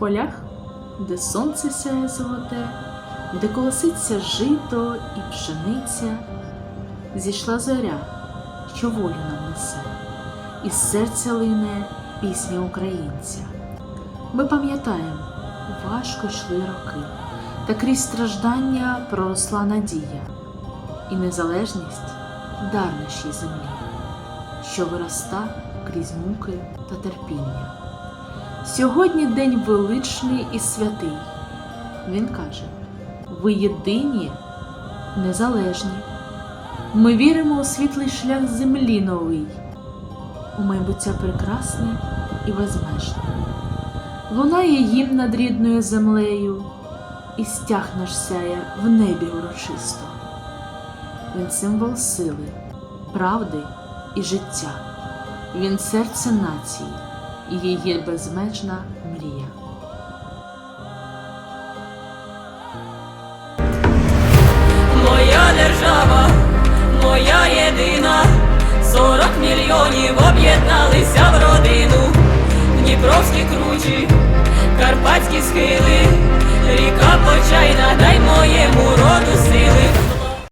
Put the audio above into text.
полях, де сонце сяє золоте, де колоситься жито і пшениця, зійшла зоря, що волю нам несе, із серця лине пісня українця. Ми пам'ятаємо, важко йшли роки, та крізь страждання проросла надія, і незалежність дар нашій землі, що вироста крізь муки та терпіння. Сьогодні день величний і святий. Він каже: ви єдині, незалежні. Ми віримо у світлий шлях землі новий, у майбуття прекрасне і безмежне. Лунає їм над рідною землею, і стяг наш сяє в небі урочисто. Він символ сили, правди і життя. Він серце нації і її безмежна мрія. Моя держава, моя єдина, сорок мільйонів об'єдналися в родину, Дніпровські кручі, Карпатські схили, ріка почайна,